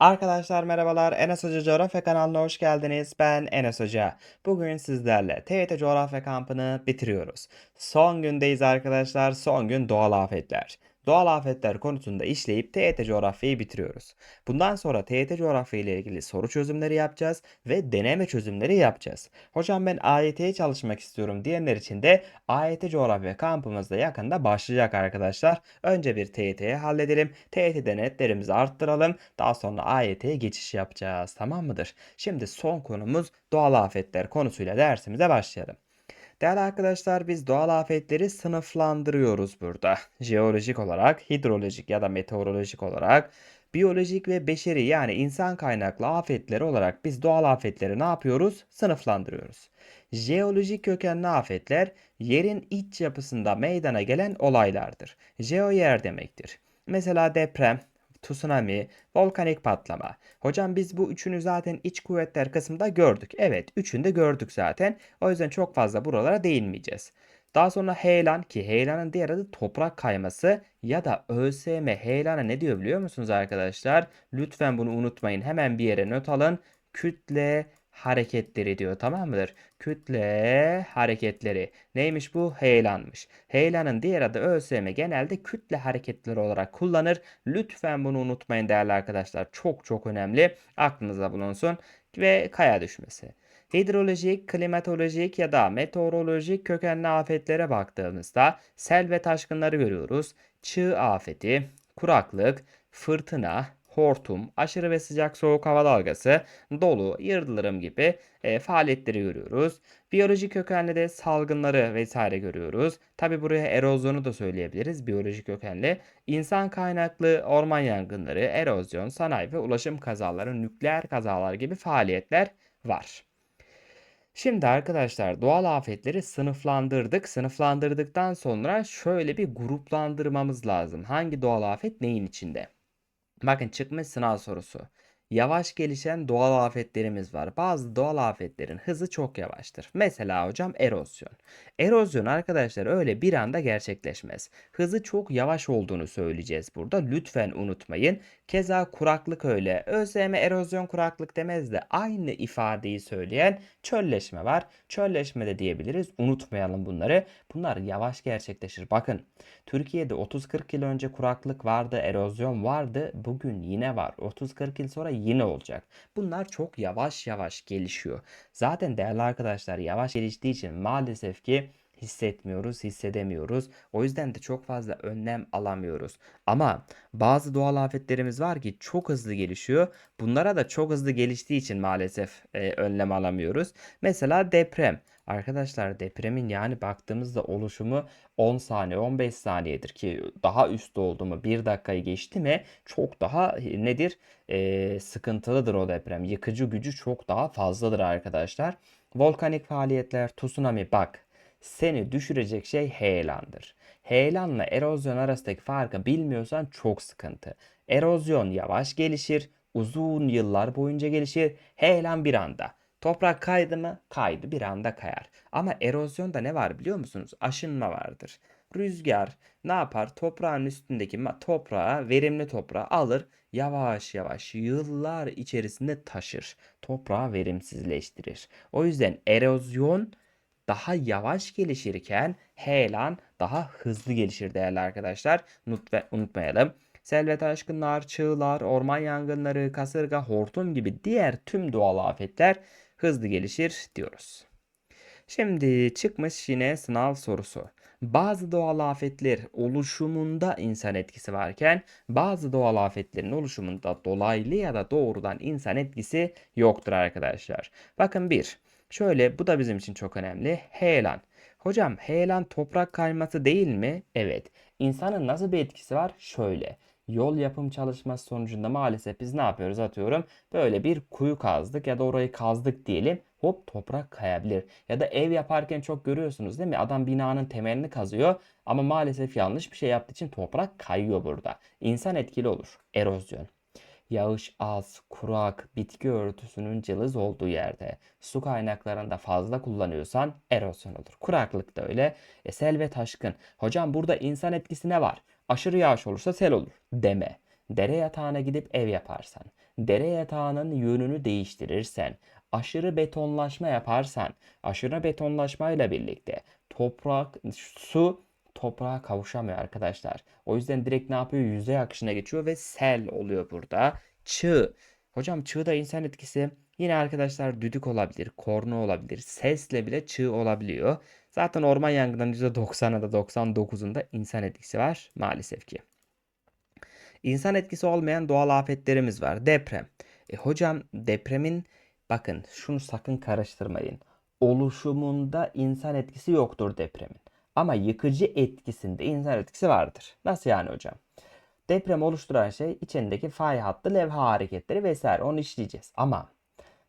Arkadaşlar merhabalar. Enes Hoca Coğrafya kanalına hoş geldiniz. Ben Enes Hoca. Bugün sizlerle TYT Coğrafya kampını bitiriyoruz. Son gündeyiz arkadaşlar. Son gün doğal afetler. Doğal afetler konusunda işleyip TYT coğrafyayı bitiriyoruz. Bundan sonra TYT coğrafya ile ilgili soru çözümleri yapacağız ve deneme çözümleri yapacağız. Hocam ben AYT'ye çalışmak istiyorum diyenler için de AYT coğrafya kampımız da yakında başlayacak arkadaşlar. Önce bir TYT'ye halledelim. TYT'de netlerimizi arttıralım. Daha sonra AYT'ye geçiş yapacağız. Tamam mıdır? Şimdi son konumuz doğal afetler konusuyla dersimize başlayalım. Değerli arkadaşlar biz doğal afetleri sınıflandırıyoruz burada. Jeolojik olarak, hidrolojik ya da meteorolojik olarak, biyolojik ve beşeri yani insan kaynaklı afetleri olarak biz doğal afetleri ne yapıyoruz? Sınıflandırıyoruz. Jeolojik kökenli afetler yerin iç yapısında meydana gelen olaylardır. Jeo yer demektir. Mesela deprem, tsunami, volkanik patlama. Hocam biz bu üçünü zaten iç kuvvetler kısmında gördük. Evet, üçünü de gördük zaten. O yüzden çok fazla buralara değinmeyeceğiz. Daha sonra heyelan ki heyelanın diğer adı toprak kayması ya da ÖSYM heyelana ne diyor biliyor musunuz arkadaşlar? Lütfen bunu unutmayın. Hemen bir yere not alın. Kütle hareketleri diyor tamam mıdır? Kütle hareketleri. Neymiş bu? Heyelanmış. Heyelanın diğer adı ÖSYM genelde kütle hareketleri olarak kullanır. Lütfen bunu unutmayın değerli arkadaşlar. Çok çok önemli. Aklınıza bulunsun. Ve kaya düşmesi. Hidrolojik, klimatolojik ya da meteorolojik kökenli afetlere baktığımızda sel ve taşkınları görüyoruz. Çığ afeti, kuraklık, fırtına, hortum, aşırı ve sıcak soğuk hava dalgası, dolu, yıldırım gibi e, faaliyetleri görüyoruz. Biyolojik kökenli de salgınları vesaire görüyoruz. Tabi buraya erozyonu da söyleyebiliriz biyolojik kökenli. İnsan kaynaklı orman yangınları, erozyon, sanayi ve ulaşım kazaları, nükleer kazalar gibi faaliyetler var. Şimdi arkadaşlar doğal afetleri sınıflandırdık. Sınıflandırdıktan sonra şöyle bir gruplandırmamız lazım. Hangi doğal afet neyin içinde? Bakın çıkmış sınav sorusu. Yavaş gelişen doğal afetlerimiz var. Bazı doğal afetlerin hızı çok yavaştır. Mesela hocam erozyon. Erozyon arkadaşlar öyle bir anda gerçekleşmez. Hızı çok yavaş olduğunu söyleyeceğiz burada. Lütfen unutmayın. Keza kuraklık öyle. ÖSYM erozyon kuraklık demez de aynı ifadeyi söyleyen çölleşme var. Çölleşme de diyebiliriz. Unutmayalım bunları. Bunlar yavaş gerçekleşir. Bakın Türkiye'de 30-40 yıl önce kuraklık vardı, erozyon vardı. Bugün yine var. 30-40 yıl sonra yine olacak. Bunlar çok yavaş yavaş gelişiyor. Zaten değerli arkadaşlar yavaş geliştiği için maalesef ki hissetmiyoruz, hissedemiyoruz. O yüzden de çok fazla önlem alamıyoruz. Ama bazı doğal afetlerimiz var ki çok hızlı gelişiyor. Bunlara da çok hızlı geliştiği için maalesef e, önlem alamıyoruz. Mesela deprem. Arkadaşlar depremin yani baktığımızda oluşumu 10 saniye 15 saniyedir ki daha üstte oldu mu 1 dakikayı geçti mi çok daha nedir e, sıkıntılıdır o deprem. Yıkıcı gücü çok daha fazladır arkadaşlar. Volkanik faaliyetler, tsunami bak seni düşürecek şey heyelandır. Heyelanla erozyon arasındaki farkı bilmiyorsan çok sıkıntı. Erozyon yavaş gelişir, uzun yıllar boyunca gelişir. Heyelan bir anda. Toprak kaydı mı? Kaydı bir anda kayar. Ama erozyonda ne var biliyor musunuz? Aşınma vardır. Rüzgar ne yapar? Toprağın üstündeki toprağı, verimli toprağı alır, yavaş yavaş yıllar içerisinde taşır. Toprağı verimsizleştirir. O yüzden erozyon daha yavaş gelişirken heyelan daha hızlı gelişir değerli arkadaşlar. Unutmayalım. Sel ve taşkınlar, çığlar, orman yangınları, kasırga, hortum gibi diğer tüm doğal afetler hızlı gelişir diyoruz. Şimdi çıkmış yine sınav sorusu. Bazı doğal afetler oluşumunda insan etkisi varken bazı doğal afetlerin oluşumunda dolaylı ya da doğrudan insan etkisi yoktur arkadaşlar. Bakın bir, şöyle bu da bizim için çok önemli. Heyelan. Hocam heyelan toprak kayması değil mi? Evet. İnsanın nasıl bir etkisi var? Şöyle yol yapım çalışması sonucunda maalesef biz ne yapıyoruz atıyorum böyle bir kuyu kazdık ya da orayı kazdık diyelim hop toprak kayabilir. Ya da ev yaparken çok görüyorsunuz değil mi? Adam binanın temelini kazıyor ama maalesef yanlış bir şey yaptığı için toprak kayıyor burada. İnsan etkili olur. Erozyon. Yağış az, kurak, bitki örtüsünün cılız olduğu yerde su kaynaklarında fazla kullanıyorsan erozyon olur. Kuraklık da öyle. E, sel ve taşkın. Hocam burada insan etkisi ne var? Aşırı yağış olursa sel olur deme. dere yatağına gidip ev yaparsan, dere yatağının yönünü değiştirirsen, aşırı betonlaşma yaparsan, aşırı betonlaşmayla birlikte toprak, su toprağa kavuşamıyor arkadaşlar. O yüzden direkt ne yapıyor? Yüzey akışına geçiyor ve sel oluyor burada. Çığ. Hocam çığ da insan etkisi. Yine arkadaşlar düdük olabilir, korna olabilir, sesle bile çığ olabiliyor. Zaten orman yangınlarının %90'a da 99'unda insan etkisi var maalesef ki. İnsan etkisi olmayan doğal afetlerimiz var. Deprem. E hocam depremin bakın şunu sakın karıştırmayın. Oluşumunda insan etkisi yoktur depremin. Ama yıkıcı etkisinde insan etkisi vardır. Nasıl yani hocam? Deprem oluşturan şey içindeki fay hattı, levha hareketleri vesaire onu işleyeceğiz. Ama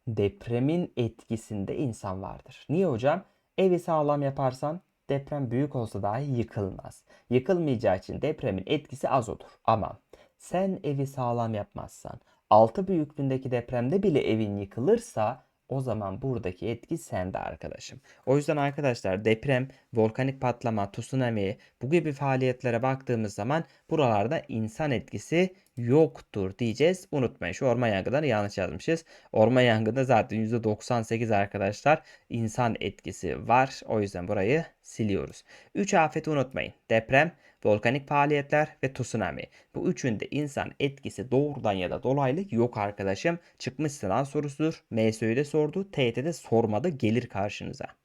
depremin etkisinde insan vardır. Niye hocam? Evi sağlam yaparsan deprem büyük olsa dahi yıkılmaz. Yıkılmayacağı için depremin etkisi az olur. Ama sen evi sağlam yapmazsan 6 büyüklüğündeki depremde bile evin yıkılırsa o zaman buradaki etki sende arkadaşım. O yüzden arkadaşlar deprem, volkanik patlama, tsunami bu gibi faaliyetlere baktığımız zaman buralarda insan etkisi yoktur diyeceğiz. Unutmayın şu orman yangınlarını yanlış yazmışız. Orman yangında zaten %98 arkadaşlar insan etkisi var. O yüzden burayı siliyoruz. 3 afeti unutmayın. Deprem, volkanik faaliyetler ve tsunami. Bu üçünde insan etkisi doğrudan ya da dolaylı yok arkadaşım. Çıkmış sınav sorusudur. MSÖ'de sordu. TYT'de sormadı. Gelir karşınıza.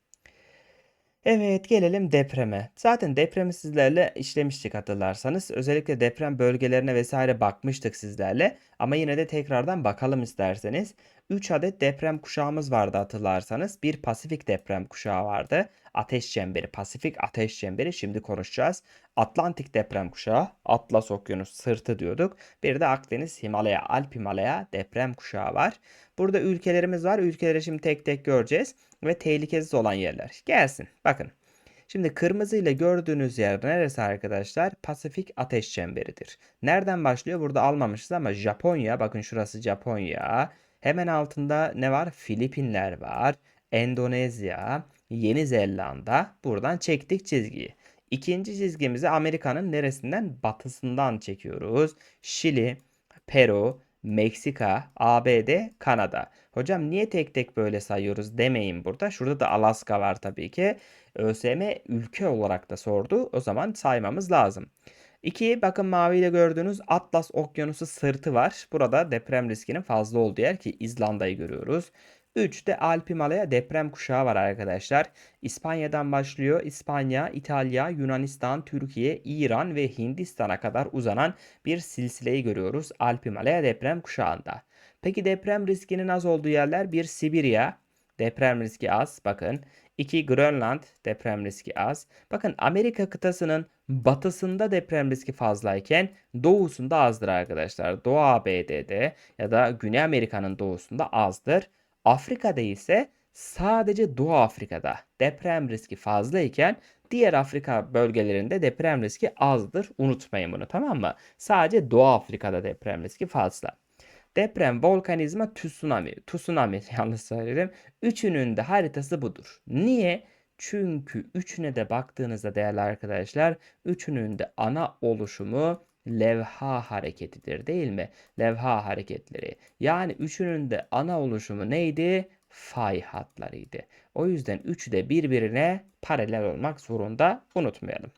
Evet gelelim depreme. Zaten depremi sizlerle işlemiştik hatırlarsanız. Özellikle deprem bölgelerine vesaire bakmıştık sizlerle. Ama yine de tekrardan bakalım isterseniz. 3 adet deprem kuşağımız vardı hatırlarsanız. Bir Pasifik deprem kuşağı vardı. Ateş çemberi, Pasifik ateş çemberi şimdi konuşacağız. Atlantik deprem kuşağı, Atlas Okyanus sırtı diyorduk. Bir de Akdeniz, Himalaya, Alp Himalaya deprem kuşağı var. Burada ülkelerimiz var. Ülkeleri şimdi tek tek göreceğiz ve tehlikesiz olan yerler. Gelsin. Bakın. Şimdi kırmızı ile gördüğünüz yer neresi arkadaşlar? Pasifik ateş çemberidir. Nereden başlıyor? Burada almamışız ama Japonya. Bakın şurası Japonya. Hemen altında ne var? Filipinler var. Endonezya, Yeni Zelanda. Buradan çektik çizgiyi. İkinci çizgimizi Amerika'nın neresinden? Batısından çekiyoruz. Şili, Peru, Meksika, ABD, Kanada. Hocam niye tek tek böyle sayıyoruz demeyin burada. Şurada da Alaska var tabii ki. ÖSYM ülke olarak da sordu. O zaman saymamız lazım. 2. Bakın maviyle gördüğünüz Atlas Okyanusu sırtı var. Burada deprem riskinin fazla olduğu yer ki İzlanda'yı görüyoruz. 3 de Alp Himalaya deprem kuşağı var arkadaşlar. İspanya'dan başlıyor. İspanya, İtalya, Yunanistan, Türkiye, İran ve Hindistan'a kadar uzanan bir silsileyi görüyoruz Alp Himalaya deprem kuşağında. Peki deprem riskinin az olduğu yerler bir Sibirya, deprem riski az bakın. 2 Grönland deprem riski az. Bakın Amerika kıtasının batısında deprem riski fazlayken doğusunda azdır arkadaşlar. Doğu ABD'de ya da Güney Amerika'nın doğusunda azdır. Afrika'da ise sadece Doğu Afrika'da deprem riski fazlayken diğer Afrika bölgelerinde deprem riski azdır. Unutmayın bunu tamam mı? Sadece Doğu Afrika'da deprem riski fazla. Deprem, volkanizma, tsunami. Tsunami yanlış söyledim. Üçünün de haritası budur. Niye? Çünkü üçüne de baktığınızda değerli arkadaşlar, üçünün de ana oluşumu levha hareketidir değil mi? Levha hareketleri. Yani üçünün de ana oluşumu neydi? Fay hatlarıydı. O yüzden üçü de birbirine paralel olmak zorunda unutmayalım.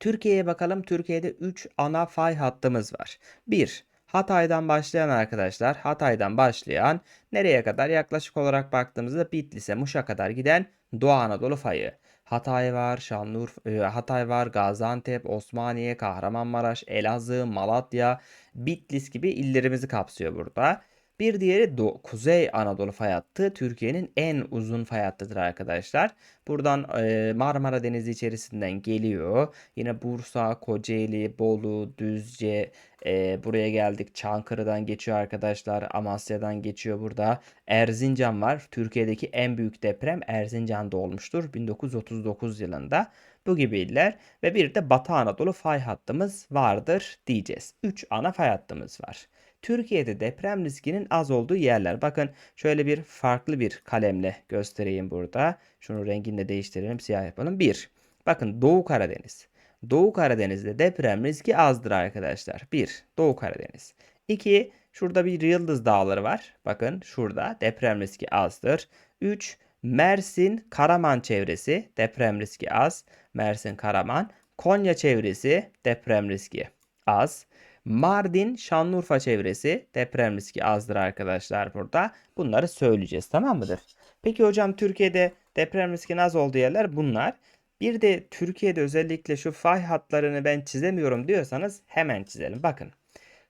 Türkiye'ye bakalım. Türkiye'de 3 ana fay hattımız var. 1. Hatay'dan başlayan arkadaşlar, Hatay'dan başlayan nereye kadar yaklaşık olarak baktığımızda Bitlis'e, Muş'a kadar giden Doğu Anadolu fayı. Hatay var, Şanlıurfa, e, Hatay var, Gaziantep, Osmaniye, Kahramanmaraş, Elazığ, Malatya, Bitlis gibi illerimizi kapsıyor burada. Bir diğeri Do Kuzey Anadolu fay hattı Türkiye'nin en uzun fay hattıdır arkadaşlar. Buradan e, Marmara Denizi içerisinden geliyor. Yine Bursa, Kocaeli, Bolu, Düzce e, buraya geldik. Çankırı'dan geçiyor arkadaşlar. Amasya'dan geçiyor burada. Erzincan var. Türkiye'deki en büyük deprem Erzincan'da olmuştur 1939 yılında. Bu gibi iller ve bir de Batı Anadolu fay hattımız vardır diyeceğiz. 3 ana fay hattımız var. Türkiye'de deprem riskinin az olduğu yerler. Bakın şöyle bir farklı bir kalemle göstereyim burada. Şunu rengini de değiştirelim siyah yapalım. 1. Bakın Doğu Karadeniz. Doğu Karadeniz'de deprem riski azdır arkadaşlar. 1. Doğu Karadeniz. 2. Şurada bir Yıldız Dağları var. Bakın şurada deprem riski azdır. 3. Mersin, Karaman çevresi deprem riski az. Mersin, Karaman. Konya çevresi deprem riski az. Mardin, Şanlıurfa çevresi deprem riski azdır arkadaşlar burada. Bunları söyleyeceğiz tamam mıdır? Peki hocam Türkiye'de deprem riskinin az olduğu yerler bunlar. Bir de Türkiye'de özellikle şu fay hatlarını ben çizemiyorum diyorsanız hemen çizelim. Bakın.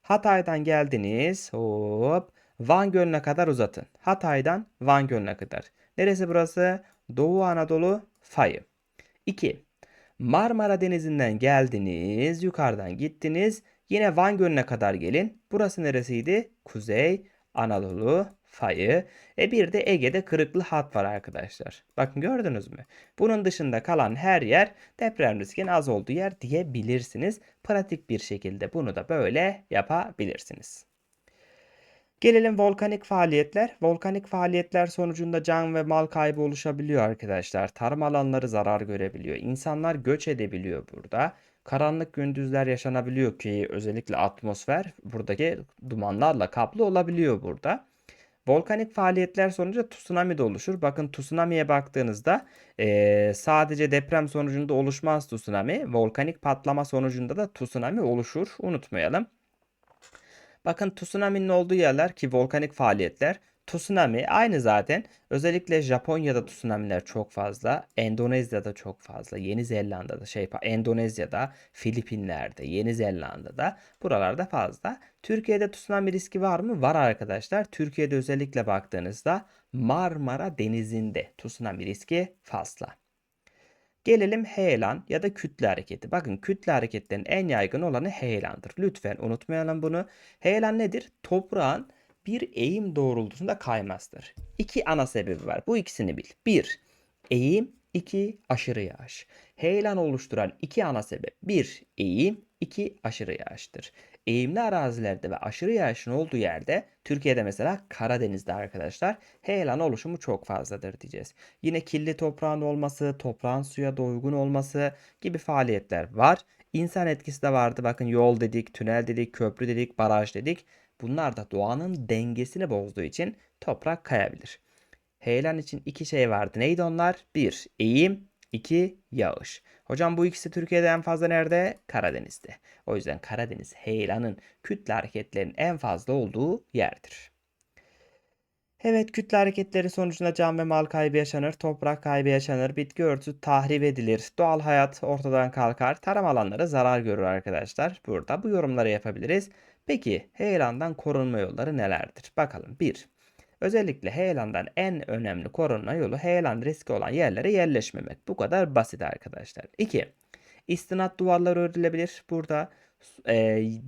Hatay'dan geldiniz. Hop. Van Gölü'ne kadar uzatın. Hatay'dan Van Gölü'ne kadar. Neresi burası? Doğu Anadolu fayı. 2. Marmara Denizi'nden geldiniz. Yukarıdan gittiniz. Yine Van Gölü'ne kadar gelin. Burası neresiydi? Kuzey Anadolu fayı. E bir de Ege'de kırıklı hat var arkadaşlar. Bakın gördünüz mü? Bunun dışında kalan her yer deprem riskinin az olduğu yer diyebilirsiniz. Pratik bir şekilde bunu da böyle yapabilirsiniz. Gelelim volkanik faaliyetler. Volkanik faaliyetler sonucunda can ve mal kaybı oluşabiliyor arkadaşlar. Tarım alanları zarar görebiliyor. İnsanlar göç edebiliyor burada. Karanlık gündüzler yaşanabiliyor ki özellikle atmosfer buradaki dumanlarla kaplı olabiliyor burada. Volkanik faaliyetler sonucu tsunami de oluşur. Bakın tsunami'ye baktığınızda eee, sadece deprem sonucunda oluşmaz tsunami. Volkanik patlama sonucunda da tsunami oluşur. Unutmayalım. Bakın tsunami'nin olduğu yerler ki volkanik faaliyetler. Tsunami aynı zaten. Özellikle Japonya'da tsunami'ler çok fazla. Endonezya'da çok fazla. Yeni Zelanda'da şey Endonezya'da, Filipinler'de, Yeni Zelanda'da buralarda fazla. Türkiye'de tsunami riski var mı? Var arkadaşlar. Türkiye'de özellikle baktığınızda Marmara Denizi'nde tsunami riski fazla. Gelelim heyelan ya da kütle hareketi. Bakın kütle hareketlerin en yaygın olanı heyelandır. Lütfen unutmayalım bunu. Heyelan nedir? Toprağın bir eğim doğrultusunda kaymasıdır. İki ana sebebi var. Bu ikisini bil. Bir, eğim. iki aşırı yağış. Heyelan oluşturan iki ana sebep. Bir, eğim. iki aşırı yağıştır. Eğimli arazilerde ve aşırı yağışın olduğu yerde Türkiye'de mesela Karadeniz'de arkadaşlar heyelan oluşumu çok fazladır diyeceğiz. Yine kirli toprağın olması, toprağın suya doygun olması gibi faaliyetler var. İnsan etkisi de vardı. Bakın yol dedik, tünel dedik, köprü dedik, baraj dedik. Bunlar da doğanın dengesini bozduğu için toprak kayabilir. Heyelan için iki şey vardı. Neydi onlar? Bir, eğim. iki yağış. Hocam bu ikisi Türkiye'de en fazla nerede? Karadeniz'de. O yüzden Karadeniz heyelanın kütle hareketlerinin en fazla olduğu yerdir. Evet kütle hareketleri sonucunda can ve mal kaybı yaşanır, toprak kaybı yaşanır, bitki örtüsü tahrip edilir, doğal hayat ortadan kalkar, tarım alanları zarar görür arkadaşlar. Burada bu yorumları yapabiliriz. Peki heyelandan korunma yolları nelerdir? Bakalım 1. Özellikle heyelandan en önemli korunma yolu heyelan riski olan yerlere yerleşmemek. Bu kadar basit arkadaşlar. 2. İstinat duvarları örülebilir. Burada e,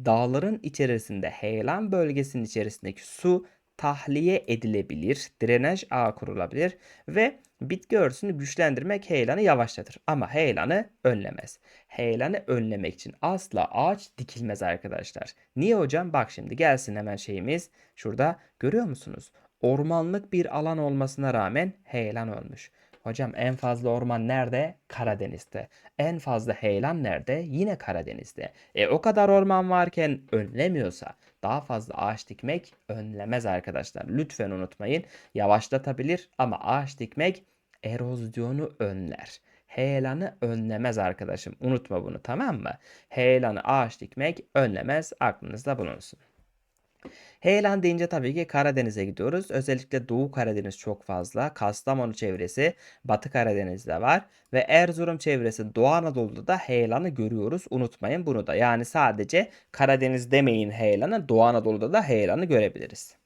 dağların içerisinde heyelan bölgesinin içerisindeki su tahliye edilebilir, drenaj ağı kurulabilir ve bitki örtüsünü güçlendirmek heyelanı yavaşlatır ama heyelanı önlemez. Heyelanı önlemek için asla ağaç dikilmez arkadaşlar. Niye hocam? Bak şimdi gelsin hemen şeyimiz. Şurada görüyor musunuz? Ormanlık bir alan olmasına rağmen heyelan olmuş. Hocam en fazla orman nerede? Karadeniz'de. En fazla heyelan nerede? Yine Karadeniz'de. E o kadar orman varken önlemiyorsa daha fazla ağaç dikmek önlemez arkadaşlar. Lütfen unutmayın. Yavaşlatabilir ama ağaç dikmek erozyonu önler. Heyelanı önlemez arkadaşım. Unutma bunu tamam mı? Heyelanı ağaç dikmek önlemez. Aklınızda bulunsun. Heyelan deyince tabii ki Karadeniz'e gidiyoruz. Özellikle Doğu Karadeniz çok fazla. Kastamonu çevresi Batı Karadeniz'de var. Ve Erzurum çevresi Doğu Anadolu'da da heyelanı görüyoruz. Unutmayın bunu da. Yani sadece Karadeniz demeyin heyelanı. Doğu Anadolu'da da heyelanı görebiliriz.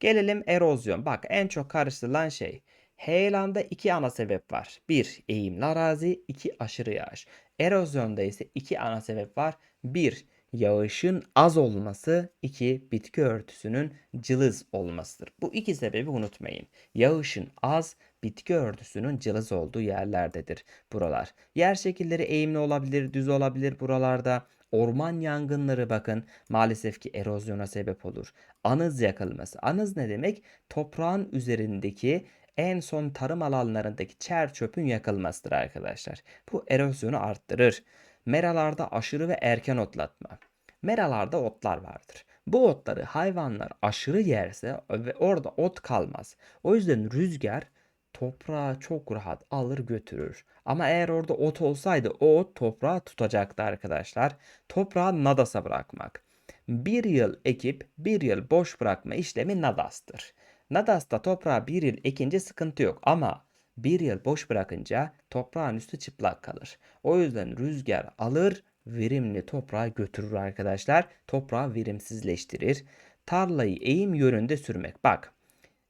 Gelelim erozyon. Bak en çok karıştırılan şey. Heyelanda iki ana sebep var. Bir eğimli arazi, iki aşırı yağış. Erozyonda ise iki ana sebep var. Bir yağışın az olması, iki bitki örtüsünün cılız olmasıdır. Bu iki sebebi unutmayın. Yağışın az, bitki örtüsünün cılız olduğu yerlerdedir buralar. Yer şekilleri eğimli olabilir, düz olabilir buralarda. Orman yangınları bakın maalesef ki erozyona sebep olur. Anız yakılması. Anız ne demek? Toprağın üzerindeki en son tarım alanlarındaki çer çöpün yakılmasıdır arkadaşlar. Bu erozyonu arttırır. Meralarda aşırı ve erken otlatma. Meralarda otlar vardır. Bu otları hayvanlar aşırı yerse ve orada ot kalmaz. O yüzden rüzgar toprağı çok rahat alır götürür. Ama eğer orada ot olsaydı o ot toprağı tutacaktı arkadaşlar. Toprağı nadasa bırakmak. Bir yıl ekip bir yıl boş bırakma işlemi nadastır. Nadasta toprağı bir yıl ekince sıkıntı yok ama bir yıl boş bırakınca toprağın üstü çıplak kalır. O yüzden rüzgar alır verimli toprağı götürür arkadaşlar. Toprağı verimsizleştirir. Tarlayı eğim yönünde sürmek. Bak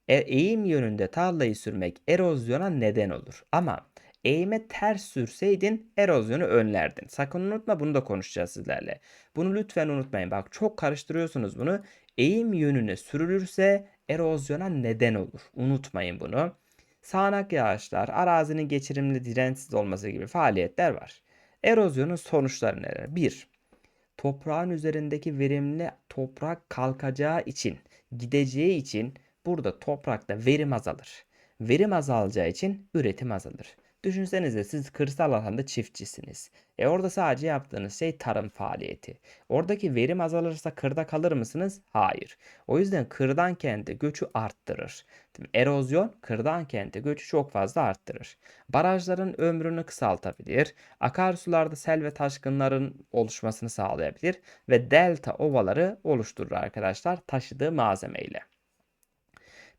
e, eğim yönünde tarlayı sürmek erozyona neden olur. Ama eğime ters sürseydin erozyonu önlerdin. Sakın unutma bunu da konuşacağız sizlerle. Bunu lütfen unutmayın. Bak çok karıştırıyorsunuz bunu. Eğim yönüne sürülürse erozyona neden olur. Unutmayın bunu. Sağanak yağışlar, arazinin geçirimli dirençsiz olması gibi faaliyetler var. Erozyonun sonuçları neler? 1. Toprağın üzerindeki verimli toprak kalkacağı için, gideceği için burada toprakta verim azalır. Verim azalacağı için üretim azalır. Düşünsenize siz kırsal alanda çiftçisiniz. E orada sadece yaptığınız şey tarım faaliyeti. Oradaki verim azalırsa kırda kalır mısınız? Hayır. O yüzden kırdan kente göçü arttırır. Erozyon kırdan kente göçü çok fazla arttırır. Barajların ömrünü kısaltabilir. Akarsularda sel ve taşkınların oluşmasını sağlayabilir ve delta ovaları oluşturur arkadaşlar taşıdığı malzemeyle.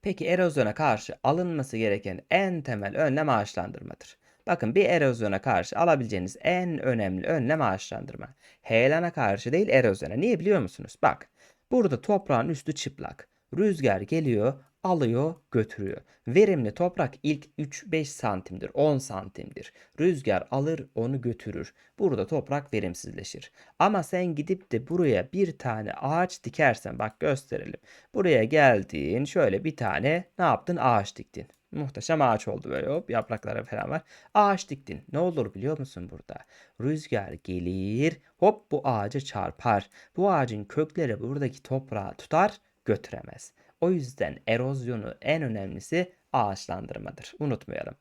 Peki erozyona karşı alınması gereken en temel önlem ağaçlandırmadır. Bakın bir erozyona karşı alabileceğiniz en önemli önlem ağaçlandırma. Heyelana karşı değil erozyona. Niye biliyor musunuz? Bak burada toprağın üstü çıplak. Rüzgar geliyor, alıyor, götürüyor. Verimli toprak ilk 3-5 santimdir, 10 santimdir. Rüzgar alır, onu götürür. Burada toprak verimsizleşir. Ama sen gidip de buraya bir tane ağaç dikersen, bak gösterelim. Buraya geldiğin şöyle bir tane ne yaptın? Ağaç diktin. Muhteşem ağaç oldu böyle hop yaprakları falan var. Ağaç diktin. Ne olur biliyor musun burada? Rüzgar gelir hop bu ağaca çarpar. Bu ağacın kökleri buradaki toprağı tutar götüremez. O yüzden erozyonu en önemlisi ağaçlandırmadır. Unutmayalım.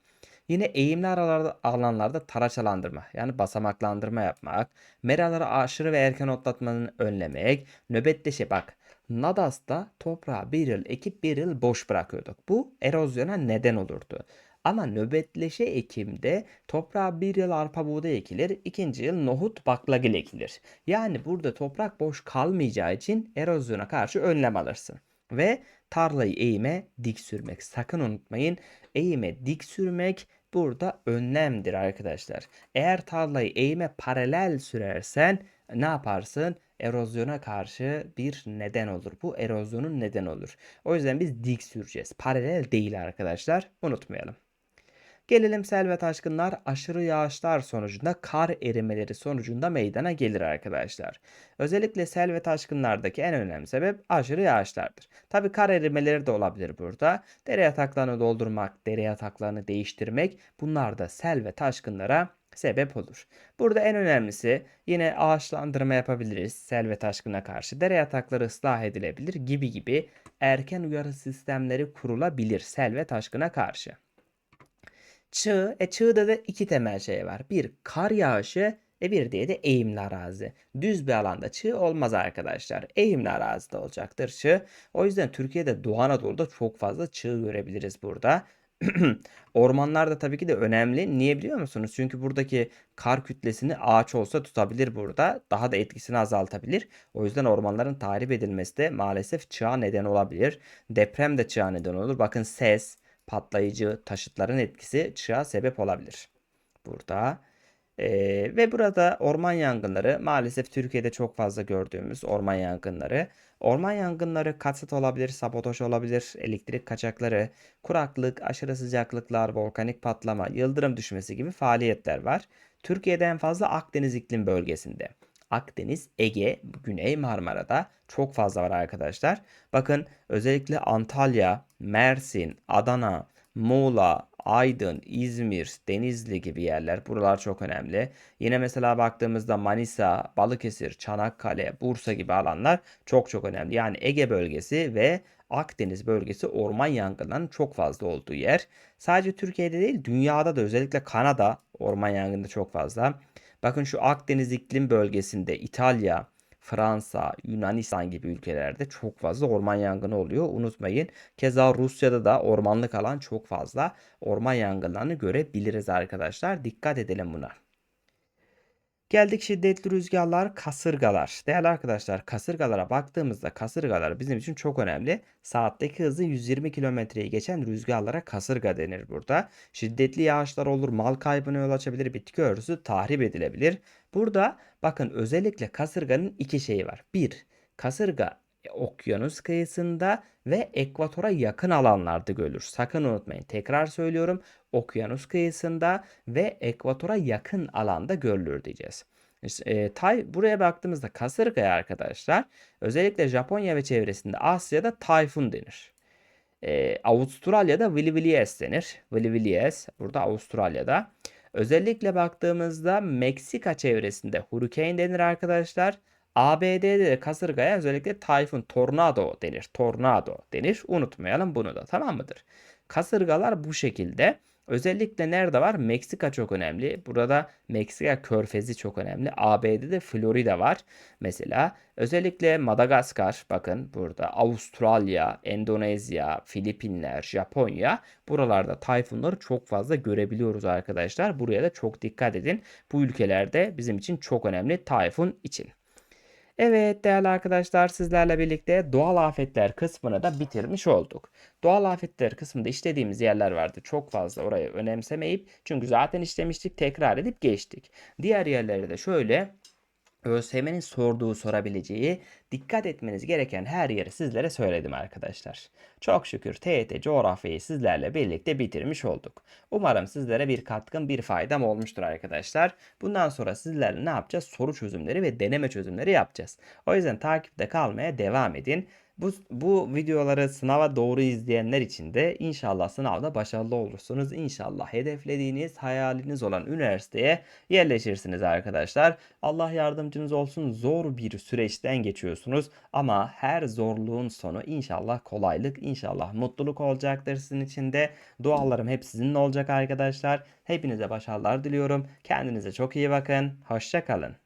Yine eğimli aralarda, alanlarda taraçalandırma yani basamaklandırma yapmak, meraları aşırı ve erken otlatmanın önlemek, nöbetleşe bak. Nadas'ta toprağı bir yıl ekip bir yıl boş bırakıyorduk. Bu erozyona neden olurdu. Ama nöbetleşe ekimde toprağa bir yıl arpa buğday ekilir, ikinci yıl nohut baklagil ekilir. Yani burada toprak boş kalmayacağı için erozyona karşı önlem alırsın ve tarlayı eğime dik sürmek. Sakın unutmayın eğime dik sürmek burada önlemdir arkadaşlar. Eğer tarlayı eğime paralel sürersen ne yaparsın? Erozyona karşı bir neden olur. Bu erozyonun neden olur. O yüzden biz dik süreceğiz. Paralel değil arkadaşlar. Unutmayalım. Gelelim sel ve taşkınlar aşırı yağışlar sonucunda kar erimeleri sonucunda meydana gelir arkadaşlar. Özellikle sel ve taşkınlardaki en önemli sebep aşırı yağışlardır. Tabi kar erimeleri de olabilir burada. Dere yataklarını doldurmak, dere yataklarını değiştirmek bunlar da sel ve taşkınlara sebep olur. Burada en önemlisi yine ağaçlandırma yapabiliriz sel ve taşkına karşı. Dere yatakları ıslah edilebilir gibi gibi erken uyarı sistemleri kurulabilir sel ve taşkına karşı. Çığ, e çığda da iki temel şey var. Bir kar yağışı e bir diye de eğimli arazi. Düz bir alanda çığ olmaz arkadaşlar. Eğimli arazide olacaktır çığ. O yüzden Türkiye'de Doğu Anadolu'da çok fazla çığ görebiliriz burada. Ormanlar da tabii ki de önemli. Niye biliyor musunuz? Çünkü buradaki kar kütlesini ağaç olsa tutabilir burada. Daha da etkisini azaltabilir. O yüzden ormanların tahrip edilmesi de maalesef çığa neden olabilir. Deprem de çığa neden olur. Bakın ses, patlayıcı taşıtların etkisi çığa sebep olabilir. Burada ee, ve burada orman yangınları maalesef Türkiye'de çok fazla gördüğümüz orman yangınları. Orman yangınları kasıt olabilir, sabotaj olabilir, elektrik kaçakları, kuraklık, aşırı sıcaklıklar, volkanik patlama, yıldırım düşmesi gibi faaliyetler var. Türkiye'de en fazla Akdeniz iklim bölgesinde. Akdeniz, Ege, Güney Marmara'da çok fazla var arkadaşlar. Bakın özellikle Antalya, Mersin, Adana, Muğla, Aydın, İzmir, Denizli gibi yerler. Buralar çok önemli. Yine mesela baktığımızda Manisa, Balıkesir, Çanakkale, Bursa gibi alanlar çok çok önemli. Yani Ege bölgesi ve Akdeniz bölgesi orman yangınlarının çok fazla olduğu yer. Sadece Türkiye'de değil dünyada da özellikle Kanada orman yangını çok fazla. Bakın şu Akdeniz iklim bölgesinde İtalya, Fransa, Yunanistan gibi ülkelerde çok fazla orman yangını oluyor. Unutmayın. Keza Rusya'da da ormanlık alan çok fazla orman yangınlarını görebiliriz arkadaşlar. Dikkat edelim buna. Geldik şiddetli rüzgarlar, kasırgalar. Değerli arkadaşlar, kasırgalara baktığımızda kasırgalar bizim için çok önemli. Saatteki hızı 120 kilometreyi geçen rüzgarlara kasırga denir burada. Şiddetli yağışlar olur, mal kaybına yol açabilir, bitki örtüsü tahrip edilebilir. Burada bakın özellikle kasırganın iki şeyi var. Bir, kasırga okyanus kıyısında ve ekvatora yakın alanlarda görülür. Sakın unutmayın. Tekrar söylüyorum. Okyanus kıyısında ve ekvatora yakın alanda görülür diyeceğiz. E, tay buraya baktığımızda kasırgaya arkadaşlar özellikle Japonya ve çevresinde Asya'da tayfun denir. E, Avustralya'da Willies denir. Willies burada Avustralya'da. Özellikle baktığımızda Meksika çevresinde hurricane denir arkadaşlar. ABD'de de kasırgaya özellikle tayfun, tornado denir. Tornado denir. Unutmayalım bunu da tamam mıdır? Kasırgalar bu şekilde. Özellikle nerede var? Meksika çok önemli. Burada Meksika körfezi çok önemli. ABD'de Florida var. Mesela özellikle Madagaskar bakın burada Avustralya, Endonezya, Filipinler, Japonya buralarda tayfunları çok fazla görebiliyoruz arkadaşlar. Buraya da çok dikkat edin. Bu ülkelerde bizim için çok önemli tayfun için. Evet değerli arkadaşlar sizlerle birlikte doğal afetler kısmını da bitirmiş olduk. Doğal afetler kısmında işlediğimiz yerler vardı. Çok fazla orayı önemsemeyip çünkü zaten işlemiştik tekrar edip geçtik. Diğer yerleri de şöyle ÖSYM'nin sorduğu sorabileceği dikkat etmeniz gereken her yeri sizlere söyledim arkadaşlar. Çok şükür TYT coğrafyayı sizlerle birlikte bitirmiş olduk. Umarım sizlere bir katkım bir faydam olmuştur arkadaşlar. Bundan sonra sizlerle ne yapacağız? Soru çözümleri ve deneme çözümleri yapacağız. O yüzden takipte kalmaya devam edin. Bu, bu videoları sınava doğru izleyenler için de inşallah sınavda başarılı olursunuz. İnşallah hedeflediğiniz, hayaliniz olan üniversiteye yerleşirsiniz arkadaşlar. Allah yardımcınız olsun. Zor bir süreçten geçiyorsunuz ama her zorluğun sonu inşallah kolaylık, inşallah mutluluk olacaktır sizin için de. Dualarım hep sizinle olacak arkadaşlar. Hepinize başarılar diliyorum. Kendinize çok iyi bakın. Hoşça kalın.